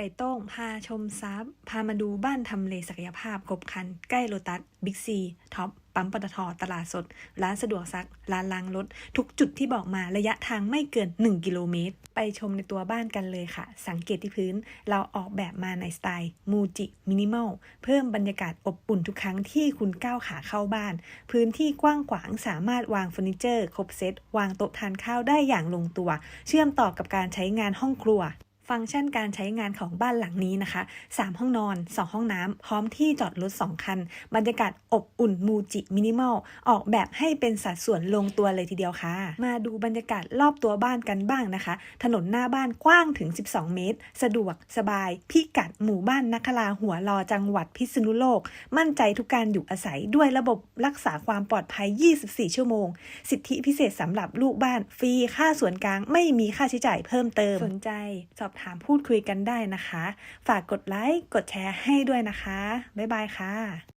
ไก่ต้งพาชมซับพามาดูบ้านทำเลศักยภาพครบคัน ใกล้โลตัสบิ๊กซีท็อป ปั๊มปตทตลาดสด ร้านสะดวกซัก ร้านล้างรถ ทุกจุดที่บอกมาระยะทางไม่เกิน 1 กิโลเมตร ไปชมในตัวบ้านกันเลยค่ะ สังเกตที่พื้นเราออกแบบมาในสไตล์มูจิมินิมอลเพิ่มบรรยากาศอบอุ่นทุกครั้งที่คุณก้าวขาเข้าบ้าน พื้นที่กว้างขวางสามารถวางเฟอร์นิเจอร์ ครบเซตวางโต๊ะทานข้าวได้อย่างลงตัว เชื่อมต่อกับการใช้งานห้องครัว ฟังก์ชันการใช้งานของบ้านหลังนี้นะคะ 3 ห้องนอน 2 ห้องน้ำ พร้อมที่จอดรถ 2 คัน บรรยากาศอบอุ่นมูจิมินิมอล ออกแบบให้เป็นสัดส่วนลงตัวเลยทีเดียวค่ะ มาดูบรรยากาศรอบตัวบ้านกันบ้างนะคะ ถนนหน้าบ้านกว้างถึง 12 เมตร สะดวกสบาย พิกัดหมู่บ้านนักคลาหัวรอจังหวัดพิษณุโลก มั่นใจทุกการอยู่อาศัยด้วยระบบรักษาความปลอดภัย 24 ชั่วโมง สิทธิพิเศษสำหรับลูกบ้านฟรีค่าส่วนกลางไม่มีค่าใช้จ่ายเพิ่มเติมสนใจสอบถามพูดคุยกันได้นะคะ ฝากกดไลค์ กดแชร์ให้ด้วยนะคะ บ๊ายบายค่ะ